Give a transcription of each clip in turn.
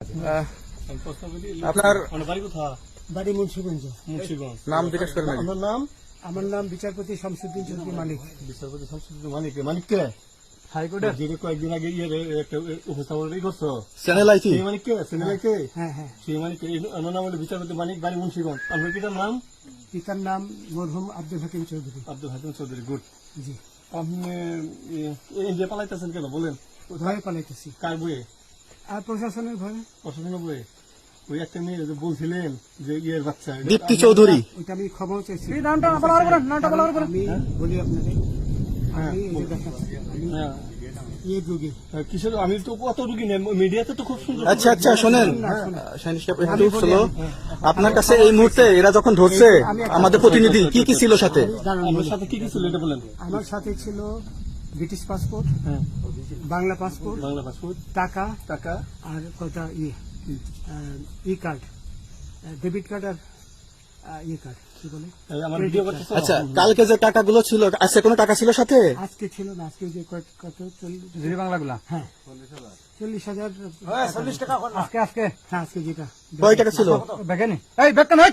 আহ, আপনার মানে বাড়ি মুন্সিগঞ্জ মুন্সিগঞ্জ নাম জিজ্ঞেস করেন আমার নাম আমার নাম বিচারপতি শামসুদ্দিন চৌধুরী মালিক বিচারপতি শামসুদ্দিন মানিক মানিক কে হাইকোর্টের যিনি কয়েকদিন আগে ইয়ে একটা উপস্থাপন করছ চ্যানেল আইটি সেই মানিক কে সেনেলাই কে হ্যাঁ হ্যাঁ সেই মানিক আমার নাম হলো বিচারপতি মানিক বাড়ি মুন্সিগঞ্জ আপনার কিটার নাম পিতার নাম মরহুম আব্দুল হাকিম চৌধুরী আব্দুল হাকিম চৌধুরী গুড জি আপনি ইন্ডিয়া পালাইতেছেন কেন বলেন ভয়ে পালাইতেছি কার বইয়ে আর প্রশাসনের প্রশাসনের ওই একটা মেয়ে যে বলছিলেন যে ইয়ের বাচ্চা দীপ্তি চৌধুরী। ওইটা আমি ক্ষমাও চাইছি। নামটা বলার পরে নামটা বলার পরে আমি বলি আপনাদের আমি এই যে দেখাচ্ছি আমি হ্যাঁ। ইয়ে রুগী আমি তো কত রুগী নেই মিডিয়াতে তো খুব সুন্দর আচ্ছা আচ্ছা শোনেন। আপনার কাছে এই মুহূর্তে এরা যখন ধরছে আমাদের প্রতিনিধি কি কি ছিল সাথে? বলি। সাথে কি কি ছিল এটা বলেন। আমার সাথে ছিল ব্রিটিশ পাসপোর্ট হ্যাঁ। বাংলা পাসপোর্ট বাংলা পাসপোর্ট টাকা টাকা আর কটা ইয়ে ই কার্ড ডেবিট কার্ড আর ই কার্ড কি বলে? আমার আচ্ছা কালকে যে টাকাগুলো ছিল আজকে কোনো টাকা ছিল সাথে? আজকে ছিল না আজকে যে কত- কত চল্লিশ বাংলাগুলা হ্যাঁ। চল্লিশ হাজার চল্লিশ টাকা আজকে আজকে হ্যাঁ আজকে যেটা। কয় টাকা ছিল? বেকেনি এই বেকেন হই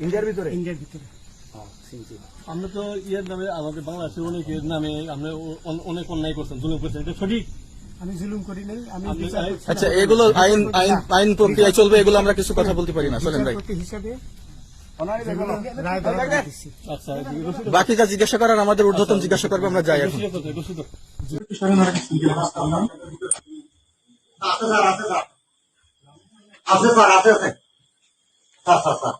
ইন্ডিয়ার ভিতরে? ইন্ডিয়ার ভিতরে। আমরা তো ইয়ের নামে আমাদের বাংলাদেশের অনেকের নামে আমরা অনেক অন্যায় করছেন জুলুম করছেন এটা সঠিক? আমি জুলুম করি নাই আমি আচ্ছা এগুলো আইন আইন আইন প্রক্রিয়ায় চলবে এগুলো আমরা কিছু কথা বলতে পারি না চলেন ভাই। হিসাবে আচ্ছা বাকি যা জিজ্ঞাসা করার আমাদের ঊর্ধ্বতন জিজ্ঞাসা করবে আমরা যাই এখন। আছে স্যার আছে স্যার আছে স্যার। আছে স্যার আছে আছে। Sir sir sir.